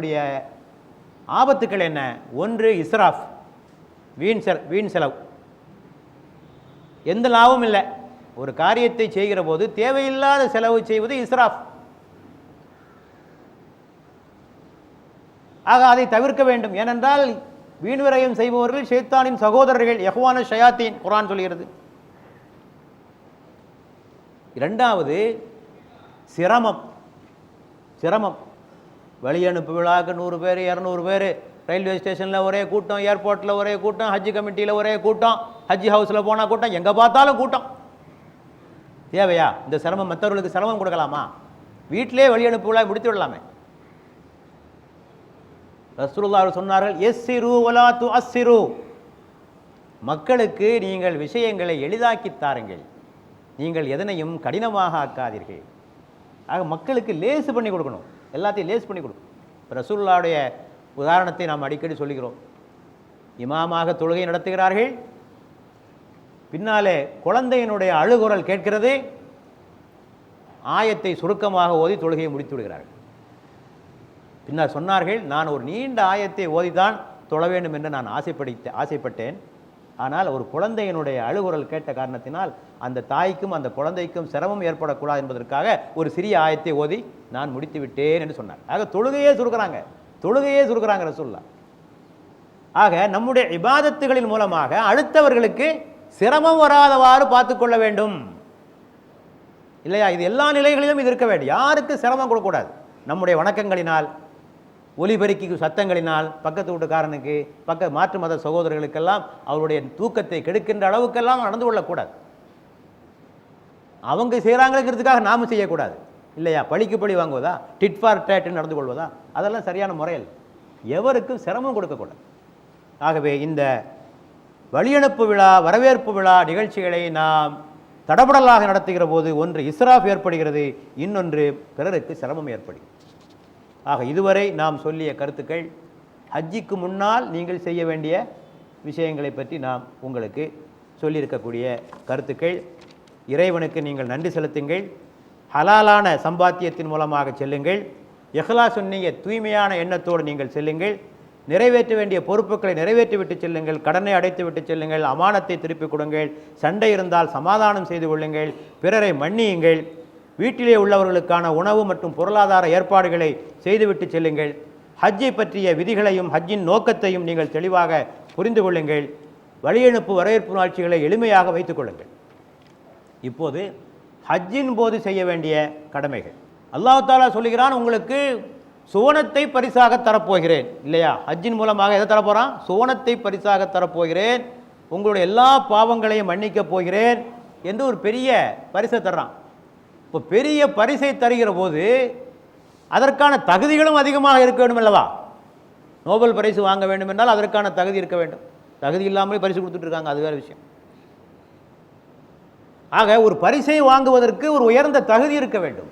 கூடிய ஆபத்துக்கள் என்ன? ஒன்று இஸ்ராஃப். வீண் செல் வீண் செலவு. எந்த லாபமும் இல்லை. ஒரு காரியத்தை செய்கிற போது தேவையில்லாத செலவு செய்வது இஸ்ராஃப். ஆக அதை தவிர்க்க வேண்டும். ஏனென்றால் வீண் விரயம் செய்பவர்கள் ஷேத்தானின் சகோதரர்கள் யஹ்வான ஷயாத்தீன் குரான் சொல்கிறது. இரண்டாவது சிரமம். சிரமம். வழியனுப்பு விழாக்கு நூறு பேர் இரநூறு பேர். ரயில்வே ஸ்டேஷனில் ஒரே கூட்டம் ஏர்போர்ட்டில் ஒரே கூட்டம் ஹஜ் கமிட்டியில் ஒரே கூட்டம் ஹஜ் ஹவுஸில் போனால் கூட்டம் எங்கே பார்த்தாலும் கூட்டம். தேவையா? இந்த சிரமம் மற்றவர்களுக்கு சிரமம் கொடுக்கலாமா? வீட்டிலே வழி அனுப்பு விழா முடித்து விடலாமே. ரசூல்லா சொன்னார்கள் எஸ்ஸிரு வலா து அஸ்ஸிரு மக்களுக்கு நீங்கள் விஷயங்களை எளிதாக்கி தாருங்கள். நீங்கள் எதனையும் கடினமாக ஆக்காதீர்கள். ஆக மக்களுக்கு லேசு பண்ணி கொடுக்கணும். எல்லாத்தையும் லேஸ் பண்ணி கொடுக்கும் இப்போ ரசூல்லாவுடைய உதாரணத்தை நாம் அடிக்கடி சொல்லுகிறோம் இமாமாக தொழுகை நடத்துகிறார்கள். பின்னாலே குழந்தையினுடைய அழுகுரல் கேட்கிறது. ஆயத்தை சுருக்கமாக ஓதி தொழுகையை முடித்து விடுகிறார்கள். பின்னர் சொன்னார்கள் நான் ஒரு நீண்ட ஆயத்தை ஓதிதான் தொழ வேண்டும் என்று நான் ஆசைப்படித்த ஆசைப்பட்டேன். ஆனால் ஒரு குழந்தையினுடைய அழுகுரல் கேட்ட காரணத்தினால் அந்த தாய்க்கும் அந்த குழந்தைக்கும் சிரமம் ஏற்படக்கூடாது என்பதற்காக ஒரு சிறிய ஆயத்தை ஓதி நான் முடித்து விட்டேன் என்று சொன்னார். ஆக தொழுகையே சுருக்குறாங்க. தொழுகையே சுருக்கிறாங்க ரசூல்லா ஆக நம்முடைய இபாதத்துகளின் மூலமாக அடுத்தவர்களுக்கு சிரமம் வராதவாறு பார்த்துக்கொள்ள வேண்டும். இல்லையா? இது எல்லா நிலைகளிலும் இது இருக்க வேண்டும். யாருக்கு சிரமம் கொடுக்கக்கூடாது? நம்முடைய வணக்கங்களினால் ஒலிபெருக்கி சத்தங்களினால் பக்கத்து வீட்டுக்காரனுக்கு பக்க மாற்று மத சகோதரர்களுக்கெல்லாம் அவருடைய தூக்கத்தை கெடுக்கின்ற அளவுக்கெல்லாம் நடந்து கொள்ளக்கூடாது. அவங்க செய்கிறாங்கிறதுக்காக நாமும் செய்யக்கூடாது. இல்லையா? பழிக்கு பழி வாங்குவதா? டிட் ஃபார் டேட்னு நடந்து கொள்வதா? அதெல்லாம் சரியான முறையில் எவருக்கும் சிரமம் கொடுக்கக்கூடாது. ஆகவே இந்த வழியனுப்பு விழா வரவேற்பு விழா நிகழ்ச்சிகளை நாம் தடபடலாக நடத்துகிற போது ஒன்று இஸ்ராஃப் ஏற்படுகிறது இன்னொன்று பிறருக்கு சிரமம் ஏற்படுகிறது. ஆக இதுவரை நாம் சொல்லிய கருத்துக்கள் ஹஜ்ஜிக்கு முன்னால் நீங்கள் செய்ய வேண்டிய விஷயங்களை பற்றி நாம் உங்களுக்கு சொல்லியிருக்கக்கூடிய கருத்துக்கள். இறைவனுக்கு நீங்கள் நன்றி செலுத்துங்கள். ஹலாலான சம்பாத்தியத்தின் மூலமாக செல்லுங்கள். எஹ்லா சொன்னிய தூய்மையான எண்ணத்தோடு நீங்கள் செல்லுங்கள். நிறைவேற்ற வேண்டிய பொறுப்புகளை நிறைவேற்றிவிட்டு செல்லுங்கள். கடனை அடைத்துவிட்டு செல்லுங்கள். அமானத்தை திருப்பிக் கொடுங்கள். சண்டை இருந்தால் சமாதானம் செய்து கொள்ளுங்கள். பிறரை மன்னியுங்கள். வீட்டிலே உள்ளவர்களுக்கான உணவு மற்றும் பொருளாதார ஏற்பாடுகளை செய்துவிட்டு செல்லுங்கள். ஹஜ்ஜை பற்றிய விதிகளையும் ஹஜ்ஜின் நோக்கத்தையும் நீங்கள் தெளிவாக புரிந்து கொள்ளுங்கள். வழியனுப்பு வரவேற்பு நிகழ்ச்சிகளை எளிமையாக வைத்துக் கொள்ளுங்கள். இப்போது ஹஜ்ஜின் போது செய்ய வேண்டிய கடமைகள். அல்லாஹ் தாலா சொல்லுகிறான் உங்களுக்கு சுவனத்தை பரிசாக தரப்போகிறேன். இல்லையா? ஹஜ்ஜின் மூலமாக எதை தரப்போகிறான் சுவனத்தை பரிசாக தரப்போகிறேன். உங்களுடைய எல்லா பாவங்களையும் மன்னிக்கப் போகிறேன் என்று ஒரு பெரிய பரிசை தர்றான். இப்போ பெரிய பரிசை தருகிற போது அதற்கான தகுதிகளும் அதிகமாக இருக்க வேண்டும் அல்லவா? நோபல் பரிசு வாங்க வேண்டும் என்றால் அதற்கான தகுதி இருக்க வேண்டும். தகுதி இல்லாமலே பரிசு கொடுத்துட்ருக்காங்க அது வேறு விஷயம். ஆக ஒரு பரிசை வாங்குவதற்கு ஒரு உயர்ந்த தகுதி இருக்க வேண்டும்.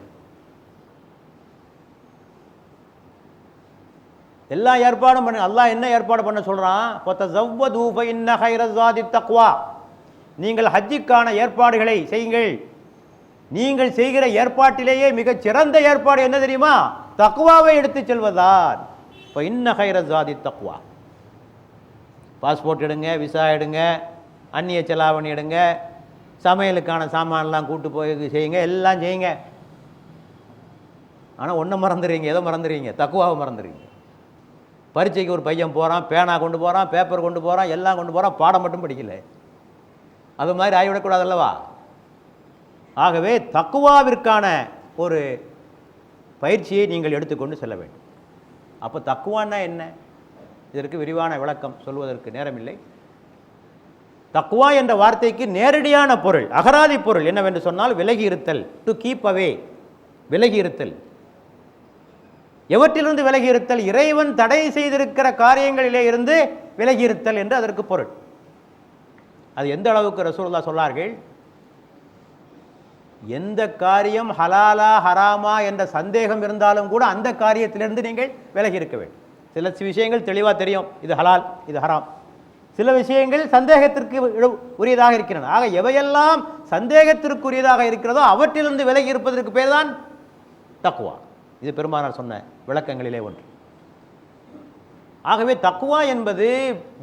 எல்லா ஏற்பாடும் பண்ண அல்லாஹ் என்ன ஏற்பாடு பண்ண சொல்கிறான் நீங்கள் ஹஜ்ஜிக்கான ஏற்பாடுகளை செய்யுங்கள். நீங்கள் செய்கிற ஏற்பாட்டிலேயே மிகச் சிறந்த ஏற்பாடு என்ன தெரியுமா? தக்குவாவை எடுத்துச் செல்வதான் இப்போ இன்ன ஹைர ஜாதி தக்குவா பாஸ்போர்ட் எடுங்க விசா எடுங்க அந்நிய செலாவணி எடுங்க சமையலுக்கான சாமான்லாம் கூட்டு போய் செய்யுங்க எல்லாம் செய்யுங்க. ஆனால் ஒன்றை மறந்துடுறீங்க எதை மறந்துடுறீங்க தக்குவாவை மறந்துடுறீங்க பரீட்சைக்கு ஒரு பையன் போகிறான் பேனா கொண்டு போகிறான் பேப்பர் கொண்டு போகிறான் எல்லாம் கொண்டு போகிறான் பாடம் மட்டும் படிக்கல. அது மாதிரி ஆகிவிடக்கூடாது அல்லவா? ஆகவே தக்குவாவிற்கான ஒரு பயிற்சியை நீங்கள் எடுத்துக்கொண்டு செல்ல வேண்டும். அப்போ தக்குவான்னா என்ன? இதற்கு விரிவான விளக்கம் சொல்வதற்கு நேரமில்லை. தக்குவா என்ற வார்த்தைக்கு நேரடியான பொருள் அகராதி பொருள் என்னவென்று சொன்னால் விலகி இருத்தல் டு கீப் அவே விலகி இருத்தல். எவற்றிலிருந்து விலகி இருத்தல்? இறைவன் தடை செய்திருக்கிற காரியங்களிலே இருந்து விலகி இருத்தல் என்று அதற்கு பொருள். அது எந்த அளவுக்கு ரசூல்லா சொன்னார்கள் எந்த காரியம் ஹலாலா ஹராமா என்ற சந்தேகம் இருந்தாலும் கூட அந்த காரியத்திலிருந்து நீங்கள் விலகி இருக்க வேண்டும். சில விஷயங்கள் தெளிவாக தெரியும். இது ஹலால் இது ஹராம். சில விஷயங்கள் சந்தேகத்திற்கு உரியதாக இருக்கின்றன. ஆக எவையெல்லாம் சந்தேகத்திற்குரியதாக இருக்கிறதோ அவற்றிலிருந்து விலகி இருப்பதற்கு பேர் தான் தக்குவா இது பெருமானார் சொன்ன விளக்கங்களிலே ஒன்று. ஆகவே தக்குவா என்பது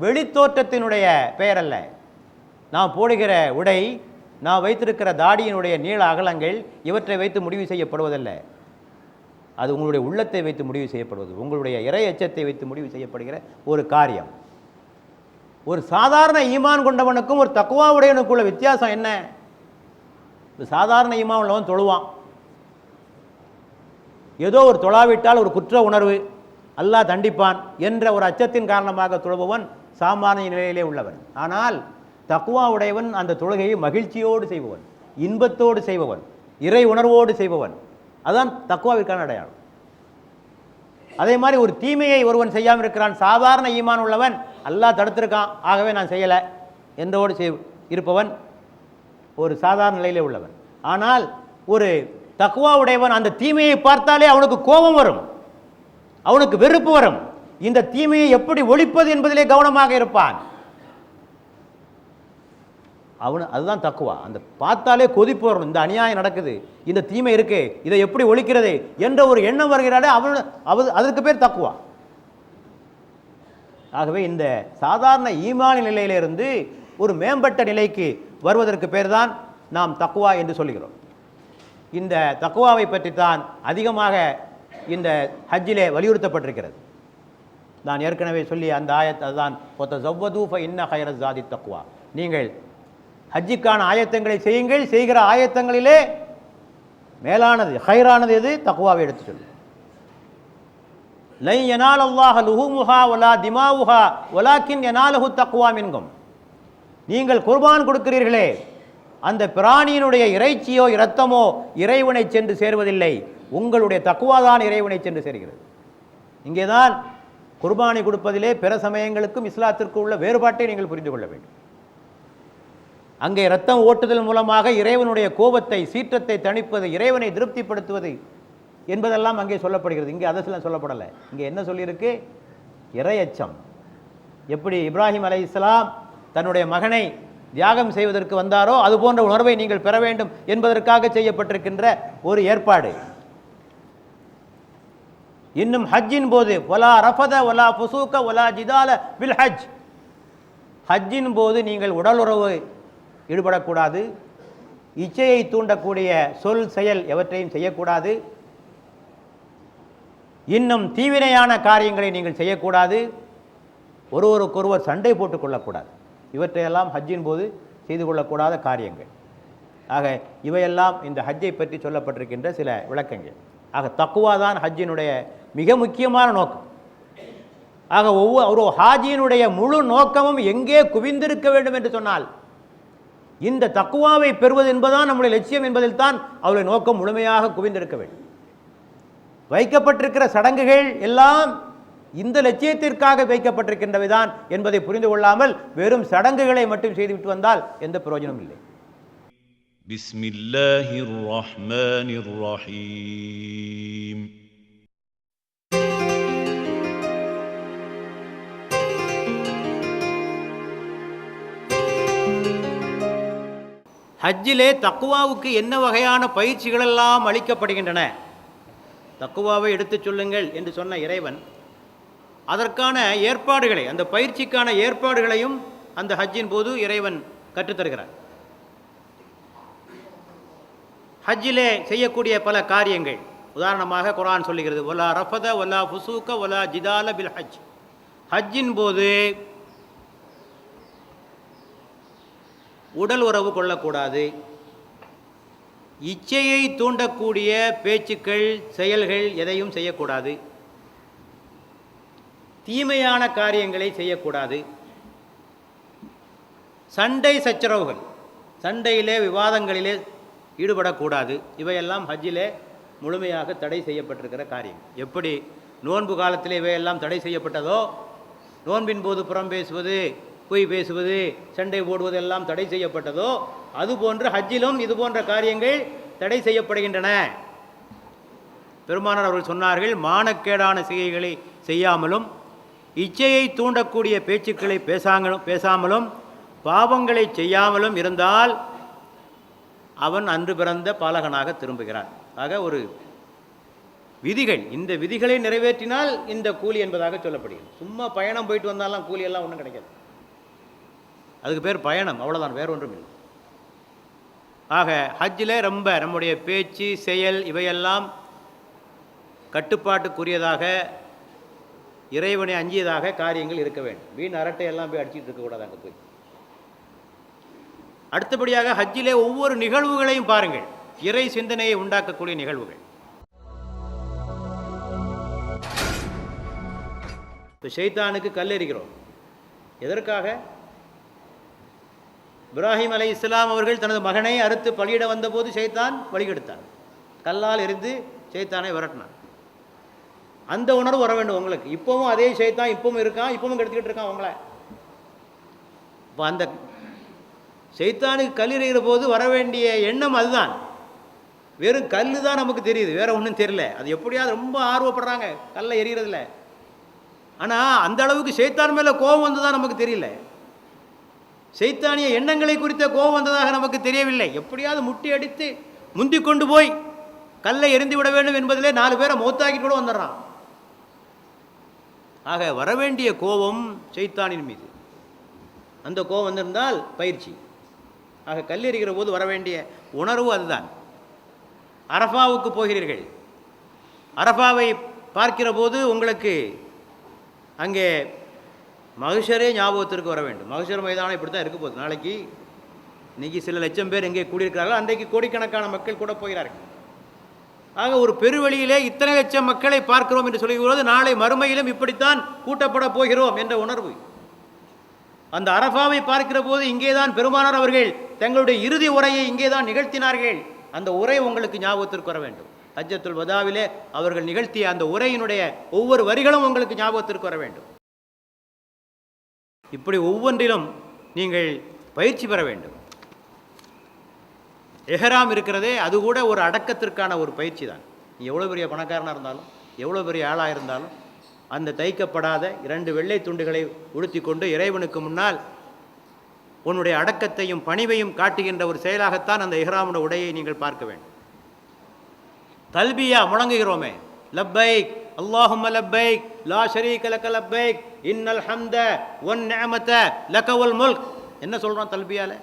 வெளித்தோற்றத்தினுடைய பெயர் அல்ல நான் போடுகிற உடை நான் வைத்திருக்கிற தாடியினுடைய நீள அகலங்கள் இவற்றை வைத்து முடிவு செய்யப்படுவதல்ல. அது உங்களுடைய உள்ளத்தை வைத்து முடிவு செய்யப்படுவது உங்களுடைய இறை எச்சத்தை வைத்து முடிவு செய்யப்படுகிற ஒரு காரியம். ஒரு சாதாரண ஈமான் கொண்டவனுக்கும் ஒரு தக்குவாவுடையனுக்குள்ள வித்தியாசம் என்ன? இந்த சாதாரண ஈமான் உள்ளவன் தொழுவான். ஏதோ ஒரு தொழாவிட்டால் ஒரு குற்ற உணர்வு அல்லாஹ் தண்டிப்பான் என்ற ஒரு அச்சத்தின் காரணமாக தொழுபவன் சாமானிய நிலையிலே உள்ளவன். ஆனால் தக்குவா உடையவன் அந்த தொழுகையை மகிழ்ச்சியோடு செய்பவன் இன்பத்தோடு செய்பவன் இறை உணர்வோடு செய்பவன். அதான் தக்குவாவிற்கான அடையாளம். அதே மாதிரி ஒரு தீமையை ஒருவன் செய்யாமல் இருக்கிறான் சாதாரண ஈமான் உள்ளவன் அல்லாஹ் தடுத்திருக்கான் ஆகவே நான் செய்யலை என்றோடு செய் இருப்பவன் ஒரு சாதாரண நிலையிலே உள்ளவன். ஆனால் ஒரு தக்குவா உடையவன் அந்த தீமையை பார்த்தாலே அவனுக்கு கோபம் வரும் அவனுக்கு வெறுப்பு வரும். இந்த தீமையை எப்படி ஒழிப்பது என்பதிலே கவனமாக இருப்பான். அவனு அதுதான் தக்குவா. அந்த பார்த்தாலே கொதிப்பு வரணும் இந்த அநியாயம் நடக்குது. இந்த தீமை இருக்கே. இதை எப்படி ஒழிக்கிறது என்ற ஒரு எண்ணம் வருகிறாலே அவன் அவ அதற்கு பேர் தக்குவா. ஆகவே இந்த சாதாரண ஈமான நிலையிலிருந்து ஒரு மேம்பட்ட நிலைக்கு வருவதற்கு பேர் தான் நாம் தக்குவா என்று சொல்கிறோம் இந்த தக்குவாவை பற்றித்தான் அதிகமாக இந்த ஹஜ்ஜிலே வலியுறுத்தப்பட்டிருக்கிறது. நான் ஏற்கனவே சொல்லி அந்த ஆயத்தை அதுதான் ஒத்த ஜவ்வதூஃப இன்ன ஹைர ஜாதி தக்குவா. நீங்கள் ஹஜ்ஜிக்கான ஆயத்தங்களை செய்யுங்கள். செய்கிற ஆயத்தங்களிலே மேலானது ஹைரானது எது? தக்குவாவை எடுத்து சொல்லு லை எனால் அல்லாஹ லுஹுமுஹா ஒலா திமாவுஹா ஒலாக்கின் யனாலஹு தக்குவா என்கும். நீங்கள் குர்பான் கொடுக்கிறீர்களே அந்த பிராணியினுடைய இறைச்சியோ இரத்தமோ இறைவனை சென்று சேர்வதில்லை. உங்களுடைய தக்குவாதான் இறைவனை சென்று சேர்கிறது. இங்கேதான் குர்பானி கொடுப்பதிலே பிற சமயங்களுக்கும் இஸ்லாத்திற்கும் உள்ள வேறுபாட்டை நீங்கள் புரிந்து கொள்ள வேண்டும். அங்கே இரத்தம் ஓட்டுதல் மூலமாக இறைவனுடைய கோபத்தை சீற்றத்தை தணிப்பது இறைவனை திருப்திப்படுத்துவது என்பதெல்லாம் அங்கே சொல்லப்படுகிறது. இங்கே அதெல்லாம் சொல்லப்படலை. இங்கே என்ன சொல்லியிருக்கு? இறையச்சம் எப்படி இப்ராஹிம் அலை இஸ்லாம் தன்னுடைய மகனை தியாகம் செய்வதற்கு வந்தாரோ அது போன்ற உணர்வை நீங்கள் பெற வேண்டும் என்பதற்காக செய்யப்பட்டிருக்கின்ற ஒரு ஏற்பாடு. இன்னும் ஹஜ்ஜின் போது ஒலா ரஃபத ஒலா புசூக்க ஒலா ஜிதால வில் ஹஜ். ஹஜ்ஜின் போது நீங்கள் உடலுறவு ஈடுபடக்கூடாது. இச்சையை தூண்டக்கூடிய சொல் செயல் எவற்றையும் செய்யக்கூடாது. இன்னும் தீவினையான காரியங்களை நீங்கள் செய்யக்கூடாது. ஒருவருக்கொருவர் சண்டை போட்டுக் கொள்ளக்கூடாது. இவற்றையெல்லாம் ஹஜ்ஜின் போது செய்து கொள்ளக்கூடாத காரியங்கள். ஆக இவையெல்லாம் இந்த ஹஜ்ஜை பற்றி சொல்லப்பட்டிருக்கின்ற சில விளக்கங்கள். ஆக தக்குவா தான் ஹஜ்ஜினுடைய மிக முக்கியமான நோக்கம். ஆக ஒவ்வொரு ஒரு ஹாஜியினுடைய முழு நோக்கமும் எங்கே குவிந்திருக்க வேண்டும் என்று சொன்னால் இந்த தக்குவாவை பெறுவது என்பதுதான் நம்முடைய லட்சியம் என்பதில் தான் அவருடைய நோக்கம் முழுமையாக குவிந்திருக்க வேண்டும். வைக்கப்பட்டிருக்கிற சடங்குகள் எல்லாம் இந்த லட்சியத்திற்காக வைக்கப்பட்டிருக்கின்றவை தான் என்பதை புரிந்து கொள்ளாமல் வெறும் சடங்குகளை மட்டும் செய்துவிட்டு வந்தால் எந்த பிரயோஜனம் இல்லை. பிஸ்மில்லாஹிர் ரஹ்மானிர் ரஹீம் ஹஜ்ஜிலே தக்குவாவுக்கு என்ன வகையான பயிற்சிகளெல்லாம் அளிக்கப்படுகின்றன? தக்குவாவை எடுத்துச் சொல்லுங்கள் என்று சொன்ன இறைவன் அதற்கான ஏற்பாடுகளை அந்த பயிற்சிக்கான ஏற்பாடுகளையும் அந்த ஹஜ்ஜின் போது இறைவன் கற்றுத்தருகிறார் ஹஜ்ஜிலே செய்யக்கூடிய பல காரியங்கள் உதாரணமாக குரான் சொல்லுகிறது ஒலா ரஃபத ஒலா ஃபுசூக்க ஒலா ஜிதால பில் ஹஜ். ஹஜ்ஜின் போது உடல் உறவு கொள்ளக்கூடாது. இச்சையை தூண்டக்கூடிய பேச்சுக்கள் செயல்கள் எதையும் செய்யக்கூடாது. தீமையான காரியங்களை செய்யக்கூடாது. சண்டை சச்சரவுகள் சண்டையிலே விவாதங்களிலே ஈடுபடக்கூடாது. இவையெல்லாம் ஹஜ்ஜிலே முழுமையாக தடை செய்யப்பட்டிருக்கிற காரியம். எப்படி? நோன்பு காலத்தில் இவையெல்லாம் தடை செய்யப்பட்டதோ? நோன்பின் போது புறம் பேசுவது பொய் பேசுவது சண்டை போடுவது எல்லாம் தடை செய்யப்பட்டதோ அதுபோன்று ஹஜ்ஜிலும் இது போன்ற காரியங்கள் தடை செய்யப்படுகின்றன. பெருமானார் அவர்கள் சொன்னார்கள் மானக்கேடான செய்கைகளை செய்யாமலும் இச்சையை தூண்டக்கூடிய பேச்சுக்களை பேசாங்களும் பேசாமலும் பாவங்களை செய்யாமலும் இருந்தால் அவன் அன்று பிறந்த பாலகனாக திரும்புகிறான். ஆக ஒரு விதிகள் இந்த விதிகளை நிறைவேற்றினால் இந்த கூலி என்பதாக சொல்லப்படுகிறது. சும்மா பயணம் போயிட்டு வந்தாலும் கூலி எல்லாம் ஒன்றும் கிடைக்காது. அதுக்கு பேர் பயணம் அவ்வளோதான் வேறு ஒன்றும் இல்லை. ஆக ஹஜ்ஜில் ரொம்ப நம்முடைய பேச்சு செயல் இவையெல்லாம் கட்டுப்பாட்டுக்குரியதாக இறைவனை அஞ்சியதாக காரியங்கள் இருக்க வேண்டும். வீண் அரட்டை எல்லாம் போய் அடிச்சிட்டு இருக்கக்கூடாது அங்கே போய். அடுத்தபடியாக ஹஜ்ஜிலே ஒவ்வொரு நிகழ்வுகளையும் பாருங்கள். இறை சிந்தனையை உண்டாக்கக்கூடிய நிகழ்வுகள். இப்போ செய்தானுக்கு கல் எறிகிறோம் எதற்காக? இப்ராஹிம் அலை இஸ்லாம் அவர்கள் தனது மகனை அறுத்து பலியிட வந்தபோது சைத்தான் வழிகெடுத்தான் கல்லால் எரிந்து சைத்தானை விரட்டினான் அந்த உணர்வு வர வேண்டும் உங்களுக்கு. இப்போவும் அதே சைத்தான் இப்பவும் இருக்கான் இப்பவும் கெடுத்துக்கிட்டு இருக்கான் உங்களை இப்போ அந்த செய்தானுக்கு கல் எறிகிற போது வர வேண்டிய எண்ணம் அதுதான். வெறும் கல் தான் நமக்கு தெரியுது. வேற ஒன்றும் தெரியல. அது எப்படியாவது ரொம்ப ஆர்வப்படுறாங்க. கல்லை எரிகிறதுல ஆனால் அந்த அளவுக்கு சைத்தான் மேலே கோபம் வந்ததா நமக்கு தெரியல. சைத்தானிய எண்ணங்களை குறித்த கோபம் வந்ததாக நமக்கு தெரியவில்லை. எப்படியாவது முட்டி அடித்து முந்தி கொண்டு போய் கல்லை எரிந்து விட வேண்டும் என்பதிலே நாலு பேரை மௌத்தாக்கி கூட வந்துடுறான். ஆக வரவேண்டிய கோபம் சைத்தானின் மீது. அந்த கோபம் வந்திருந்தால் பயிற்சி. ஆக கல்லெறிகிற போது வரவேண்டிய உணர்வு அதுதான். அரஃபாவுக்கு போகிறீர்கள். அரஃபாவை பார்க்கிற போது உங்களுக்கு அங்கே மகிஷரே ஞாபகத்திற்கு வர வேண்டும். மகிஷர் மைதானம் இப்படி தான் இருக்க போகுது. நாளைக்கு இன்றைக்கி சில லட்சம் பேர் எங்கே கூடியிருக்கிறார்கள் அன்றைக்கு கோடிக்கணக்கான மக்கள் கூட போகிறார்கள். ஆக ஒரு பெருவெளியிலே இத்தனை லட்சம் மக்களை பார்க்கிறோம் என்று சொல்லும்போது நாளை மறுமையிலும் இப்படித்தான் கூட்டப்பட போகிறோம் என்ற உணர்வு. அந்த அரபாவை பார்க்கிற போது இங்கேதான் பெருமானார் அவர்கள் தங்களுடைய இறுதி உரையை இங்கே தான் நிகழ்த்தினார்கள். அந்த உரை உங்களுக்கு ஞாபகத்திற்கு வர வேண்டும். ஹஜ்ஜத்துல் வதாவிலே அவர்கள் நிகழ்த்திய அந்த உரையினுடைய ஒவ்வொரு வரிகளும் உங்களுக்கு ஞாபகத்திற்கு வர வேண்டும். இப்படி ஒவ்வொன்றிலும் நீங்கள் பயிற்சி பெற வேண்டும். எஹராம் இருக்கிறதே அது கூட ஒரு அடக்கத்திற்கான ஒரு பயிற்சி தான். நீ எவ்வளோ பெரிய பணக்காரனாக இருந்தாலும் எவ்வளோ பெரிய ஆளாக இருந்தாலும் அந்த தைக்கப்படாத இரண்டு வெள்ளை துண்டுகளை உடுத்தி கொண்டு இறைவனுக்கு முன்னால் உன்னுடைய அடக்கத்தையும் பணிவையும் காட்டுகின்ற ஒரு செயலாகத்தான் அந்த இஹ்ராமுடைய உடையை நீங்கள் பார்க்க வேண்டும். தல்பியா முழங்குகிறோமே. லப்பைக் اللهم لبيك லா شريك لك لبيك إن الحمد ஒன் لك والملك முல்க் என்ன சொல்கிறான் தல்பியால?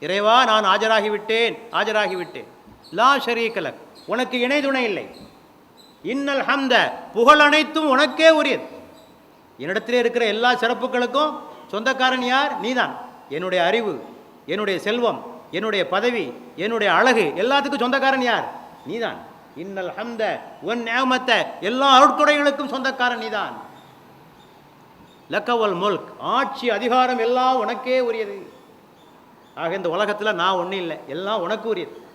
இறைவா நான் ஆஜராகி விட்டேன் ஆஜராகி விட்டேன். லா ஷரீக உனக்கு இணை துணை இல்லை. இன்னல் ஹம்த புகழ் அனைத்தும் உனக்கே உரியது. என்னிடத்திலே இருக்கிற எல்லா சிறப்புகளுக்கும் சொந்தக்காரன் யார்? நீதான். என்னுடைய அறிவு என்னுடைய செல்வம் என்னுடைய பதவி என்னுடைய அழகு எல்லாத்துக்கும் சொந்தக்காரன் யார்? நீதான். இன்னல் ஹம்த உன் நேமத்தை எல்லா அருட்கொடைகளுக்கும் சொந்தக்காரன் நீதான். லக்கவல் முல்க். ஆட்சி அதிகாரம் எல்லாம் உனக்கே உரியது. ஆக இந்த உலகத்தில் நான் ஒன்றும் இல்லை. எல்லாம் உனக்கு உரியது.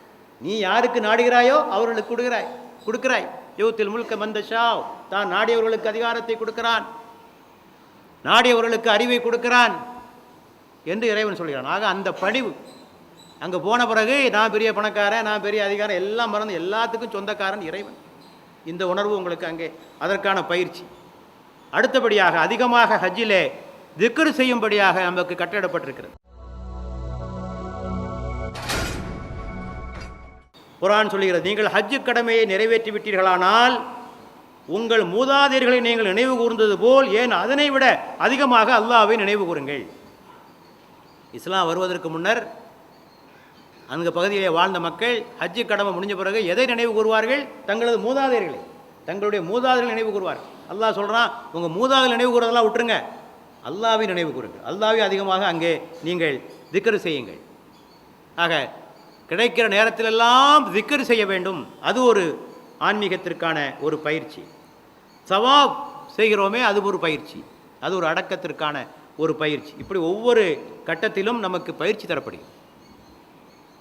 நீ யாருக்கு நாடுகிறாயோ அவர்களுக்கு கொடுக்கிறாய் கொடுக்கிறாய். யூத்தில் முழுக்க மந்த ஷாவ் தான் நாடியவர்களுக்கு அதிகாரத்தை கொடுக்கிறான். நாடியவர்களுக்கு அறிவை கொடுக்கிறான். என்று இறைவன் சொல்கிறான். ஆக அந்த பணிவு அங்கே போன பிறகு நான் பெரிய பணக்காரன் நான் பெரிய அதிகாரம் எல்லாம் மறந்து எல்லாத்துக்கும் சொந்தக்காரன் இறைவன். இந்த உணர்வு உங்களுக்கு அங்கே. அதற்கான பயிற்சி. அடுத்தபடியாக அதிகமாக ஹஜ்ஜிலே திக்ரு செய்யும்படியாக நமக்கு கட்டிடப்பட்டிருக்கிறது குரான் சொல்கிறது நீங்கள் ஹஜ்ஜு கடமையை நிறைவேற்றி விட்டீர்களானால் உங்கள் மூதாதையர்களை நீங்கள் நினைவு கூர்ந்தது போல் ஏன் அதனை விட அதிகமாக அல்லாவை நினைவு கூறுங்கள்? இஸ்லாம் வருவதற்கு முன்னர் அந்த பகுதியிலே வாழ்ந்த மக்கள் ஹஜ்ஜு கடமை முடிஞ்ச பிறகு எதை நினைவு கூறுவார்கள்? தங்களது மூதாதையர்களை. தங்களுடைய மூதாதையர்களை நினைவு கூறுவார்கள். அல்லாஹ் சொல்கிறான் உங்கள் மூதாதல் நினைவு கூறதெல்லாம் விட்டுருங்க. அல்லாவை நினைவு கூறுங்கள். அல்லாவை அதிகமாக அங்கே நீங்கள் திக்ரு செய்யுங்கள். ஆக கிடைக்கிற நேரத்திலெல்லாம் திக்ரு செய்ய வேண்டும். அது ஒரு ஆன்மீகத்திற்கான ஒரு பயிற்சி. சவாப் செய்கிறோமே அது ஒரு பயிற்சி. அது ஒரு அடக்கத்திற்கான ஒரு பயிற்சி. இப்படி ஒவ்வொரு கட்டத்திலும் நமக்கு பயிற்சி தரப்படுகிறது.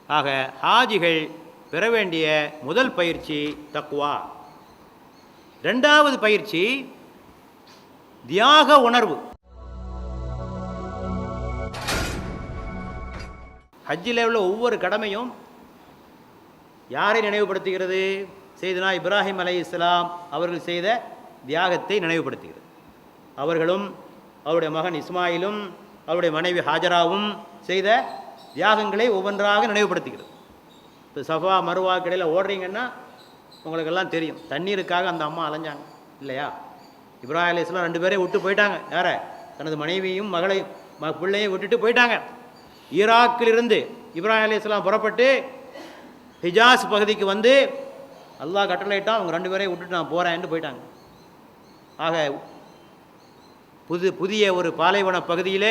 ஆக ஹாஜிகள் பெற வேண்டிய முதல் பயிற்சி தக்குவா ரெண்டாவது பயிற்சி தியாக உணர்வு. ஹஜ்ஜில் உள்ள ஒவ்வொரு கடமையும் யாரை நினைவுபடுத்துகிறது? செய்தனா இப்ராஹிம் அலை இஸ்லாம் அவர்கள் செய்த தியாகத்தை நினைவுபடுத்துகிறது. அவர்களும் அவருடைய மகன் இஸ்மாயிலும் அவருடைய மனைவி ஹாஜராவும் செய்த தியாகங்களை ஒவ்வொன்றாக நினைவுபடுத்திக்கிறது. இப்போ சஃபா மருவா கடையில் ஓடுறீங்கன்னா உங்களுக்கெல்லாம் தெரியும். தண்ணீருக்காக அந்த அம்மா அலைஞ்சாங்க. இல்லையா? இப்ராஹிம் அலைஹிஸ்ஸலாம் ரெண்டு பேரையும் விட்டு போயிட்டாங்க. யார? தனது மனைவியும் மகளையும் ம பிள்ளையும் விட்டுட்டு போயிட்டாங்க. ஈராக்கிலிருந்து இப்ராஹிம் அலைஹிஸ்ஸலாம் புறப்பட்டு ஹிஜாஸ் பகுதிக்கு வந்து அல்லா கட்டளையிட்டான் அவங்க ரெண்டு பேரையும் விட்டுட்டு நான் போகிறேன்ட்டு போயிட்டாங்க. ஆக புது புதிய ஒரு பாலைவன பகுதியிலே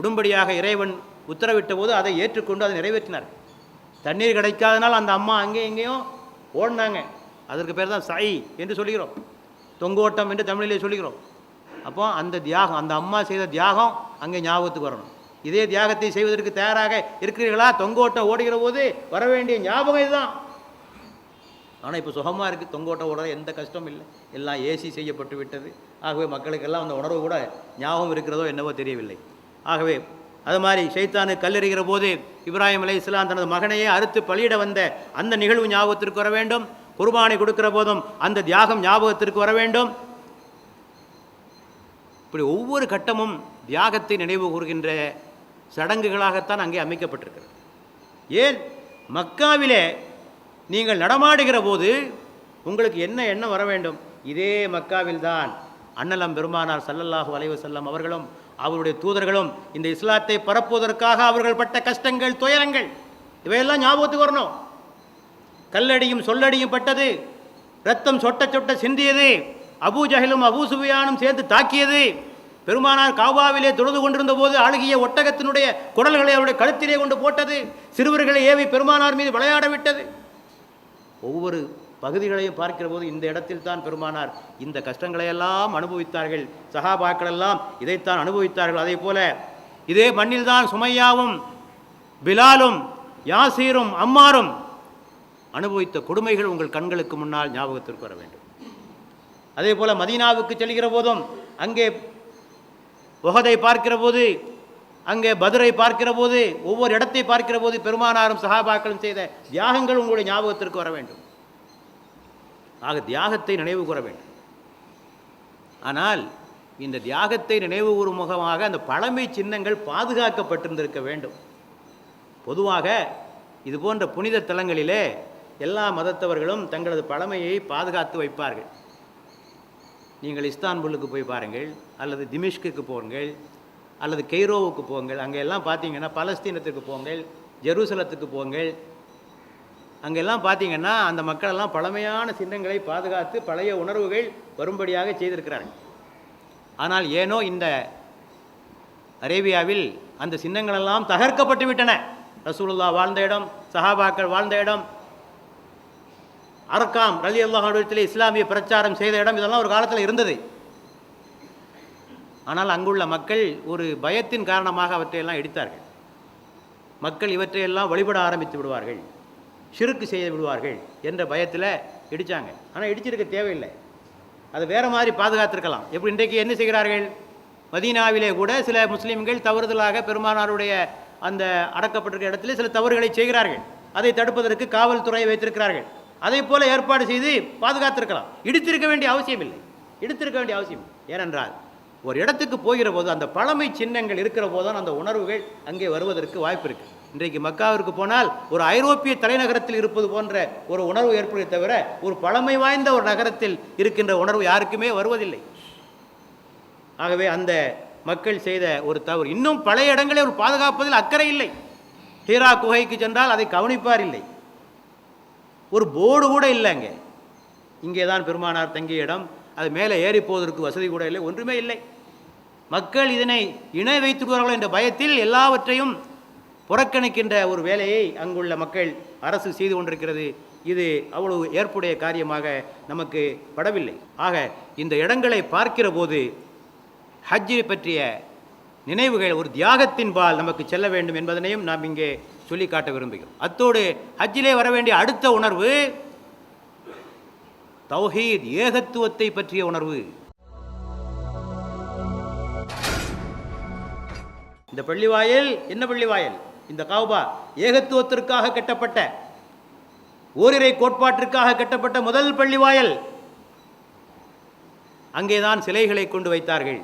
உடும்படியாக இறைவன் உத்தரவிட்ட போது அதை ஏற்றுக்கொண்டு அதை நிறைவேற்றினார். தண்ணீர் கிடைக்காதனால் அந்த அம்மா அங்கேயும் இங்கேயும் ஓடினாங்க. அதற்கு பேர் தான் சாய் என்று சொல்கிறோம் தொங்கோட்டம் என்று தமிழிலே சொல்கிறோம் அப்போ அந்த தியாகம் அந்த அம்மா செய்த தியாகம் அங்கே ஞாபகத்துக்கு வரணும். இதே தியாகத்தை செய்வதற்கு தயாராக இருக்கிறீர்களா? தொங்கோட்டம் ஓடுகிற போது வர வேண்டிய ஞாபகம் இதுதான். ஆனால் இப்போ சுகமாக இருக்குது தொங்கோட்டம் ஓடுற எந்த கஷ்டமும் இல்லை. எல்லாம் ஏசி செய்யப்பட்டு விட்டது ஆகவே மக்களுக்கெல்லாம் அந்த உணர்வு கூட ஞாபகம் இருக்கிறதோ என்னவோ தெரியவில்லை. ஆகவே அது மாதிரி ஷைத்தானு கல்லெறிகிற போது இப்ராஹிம் அலி இஸ்லாம் தனது மகனையே அறுத்து பலியிட வந்த அந்த நிகழ்வு ஞாபகத்திற்கு வர வேண்டும். குர்பானை கொடுக்கிற போதும் அந்த தியாகம் ஞாபகத்திற்கு வர வேண்டும். இப்படி ஒவ்வொரு கட்டமும் தியாகத்தை நினைவு கூறுகின்ற சடங்குகளாகத்தான் அங்கே அமைக்கப்பட்டிருக்கிறது. ஏன்? மக்காவிலே நீங்கள் நடமாடுகிற போது உங்களுக்கு என்ன எண்ணம் வர வேண்டும்? இதே மக்காவில்தான் அன்னலம் பெருமானார் சல்லல்லாஹு அலைஹி வஸல்லம் அவர்களும் அவருடைய தூதர்களும் இந்த இஸ்லாத்தை பரப்புவதற்காக அவர்கள் பட்ட கஷ்டங்கள் துயரங்கள் இவையெல்லாம் ஞாபகத்துக்கு வரணும். கல்லடியும் சொல்லடியும் பட்டது ரத்தம் சொட்ட சொட்ட சிந்தியது அபூ ஜஹலும் அபூ சுபியானும் சேர்ந்து தாக்கியது. பெருமானார் காவாவிலே தொழுது கொண்டிருந்த போது அழுகிய ஒட்டகத்தினுடைய குடல்களை அவருடைய கழுத்திலே கொண்டு போட்டது. சிறுவர்களை ஏவி பெருமானார் மீது விளையாட விட்டது. ஒவ்வொரு பகுதிகளையும் பார்க்கிற போது இந்த இடத்தில் தான் பெருமானார் இந்த கஷ்டங்களை எல்லாம் அனுபவித்தார்கள். சகாபாக்கள் எல்லாம் இதைத்தான் அனுபவித்தார்கள். அதே போல இதே மண்ணில் தான் சுமையாவும் பிலாலும் யாசீரும் அம்மாரும் அனுபவித்த கொடுமைகள் உங்கள் கண்களுக்கு முன்னால் ஞாபகத்திற்கு வர வேண்டும். அதே போல மதீனாவுக்கு செல்கிற போதும் அங்கே உகதை பார்க்கிற போது அங்கே பதுரை பார்க்கிற போது ஒவ்வொரு இடத்தை பார்க்கிற போது பெருமானாரும் சகாபாக்களும் செய்த தியாகங்கள் உங்களுடைய ஞாபகத்திற்கு வர வேண்டும். ஆக தியாகத்தை நினைவு கூற வேண்டும். ஆனால் இந்த தியாகத்தை நினைவு கூறும் முகமாக அந்த பழமை சின்னங்கள் பாதுகாக்கப்பட்டிருந்திருக்க வேண்டும். பொதுவாக இது போன்ற புனித தலங்களிலே எல்லா மதத்தவர்களும் தங்களது பழமையை பாதுகாத்து வைப்பார்கள். நீங்கள் இஸ்தான்புல்லுக்கு போய் பாருங்கள் அல்லது திமிஷ்குக்கு போங்கள் அல்லது கெய்ரோவுக்கு போங்கள் அங்கே எல்லாம் பார்த்தீங்கன்னா பலஸ்தீனத்துக்கு போங்கள் ஜெருசலத்துக்கு போங்கள் அங்கெல்லாம் பார்த்தீங்கன்னா அந்த மக்களெல்லாம் பழமையான சின்னங்களை பாதுகாத்து பழைய உணர்வுகள் வரும்படியாக செய்திருக்கிறார்கள். ஆனால் ஏனோ இந்த அரேபியாவில் அந்த சின்னங்களெல்லாம் தகர்க்கப்பட்டு விட்டன. ரசூலுல்லா வாழ்ந்த இடம் சஹாபாக்கள் வாழ்ந்த இடம் அரக்காம் ரலி அல்லாஹிடத்தில் இஸ்லாமிய பிரச்சாரம் செய்த இடம் இதெல்லாம் ஒரு காலத்தில் இருந்தது. ஆனால் அங்குள்ள மக்கள் ஒரு பயத்தின் காரணமாக அவற்றையெல்லாம் இடித்தார்கள். மக்கள் இவற்றையெல்லாம் வழிபட ஆரம்பித்து விடுவார்கள். சிறுக்கு செய்து விடுவார்கள் என்ற பயத்தில் இடித்தாங்க ஆனால் இடிச்சிருக்க தேவையில்லை. அதை வேறு மாதிரி பாதுகாத்திருக்கலாம். எப்படி இன்றைக்கு என்ன செய்கிறார்கள்? மதீனாவிலே கூட சில முஸ்லீம்கள் தவறுதலாக பெருமானாருடைய அந்த அடக்கப்பட்டிருக்க இடத்துல சில தவறுகளை செய்கிறார்கள். அதை தடுப்பதற்கு காவல்துறையை வைத்திருக்கிறார்கள். அதை போல ஏற்பாடு செய்து பாதுகாத்திருக்கலாம். இடித்திருக்க வேண்டிய அவசியம் இல்லை இடித்திருக்க வேண்டிய அவசியம் ஏனென்றால் ஒரு இடத்துக்கு போகிற போது அந்த பழமை சின்னங்கள் இருக்கிற போதுதான் அந்த உணர்வுகள் அங்கே வருவதற்கு வாய்ப்பு இருக்குது இன்றைக்கு மக்காவிற்கு போனால் ஒரு ஐரோப்பிய தலைநகரத்தில் இருப்பது போன்ற ஒரு உணர்வு ஏற்படுவதை தவிர ஒரு பழமை வாய்ந்த ஒரு நகரத்தில் இருக்கின்ற உணர்வு யாருக்குமே வருவதில்லை. ஆகவே அந்த மக்கள் செய்த ஒரு தவறு. இன்னும் பழைய இடங்களை ஒரு பாதுகாப்பதில் அக்கறை இல்லை. ஹீரா குகைக்கு சென்றால் அதை கவனிப்பார் இல்லை. ஒரு போர்டு கூட இல்லை அங்கே. இங்கே தான் பெருமானார் தங்கிய இடம். அது மேலே ஏறி போவதற்கு வசதி கூட இல்லை. ஒன்றுமே இல்லை. மக்கள் இதனை இணை வைத்துடுவார்கள் என்ற பயத்தில் எல்லாவற்றையும் புறக்கணிக்கின்ற ஒரு வேலையை அங்குள்ள மக்கள் அரசு செய்து கொண்டிருக்கிறது. இது அவ்வளவு ஏற்புடைய காரியமாக நமக்கு படவில்லை. ஆக இந்த இடங்களை பார்க்கிற போது ஹஜ்ஜை பற்றிய நினைவுகள் ஒரு தியாகத்தின்பால் நமக்கு செல்ல வேண்டும் என்பதனையும் நாம் இங்கே சொல்லி காட்ட விரும்புகிறோம். அத்தோடு ஹஜ்ஜிலே வர வேண்டிய அடுத்த உணர்வு தௌஹீத் ஏகத்துவத்தை பற்றிய உணர்வு. இந்த பள்ளிவாயல் என்ன பள்ளிவாயல்? இந்த கௌபா ஏகத்துவத்திற்காக கட்டப்பட்ட ஓரிரை கோட்பாட்டிற்காக கட்டப்பட்ட முதல் பள்ளிவாயல். அங்கேதான் சிலைகளை கொண்டு வைத்தார்கள்.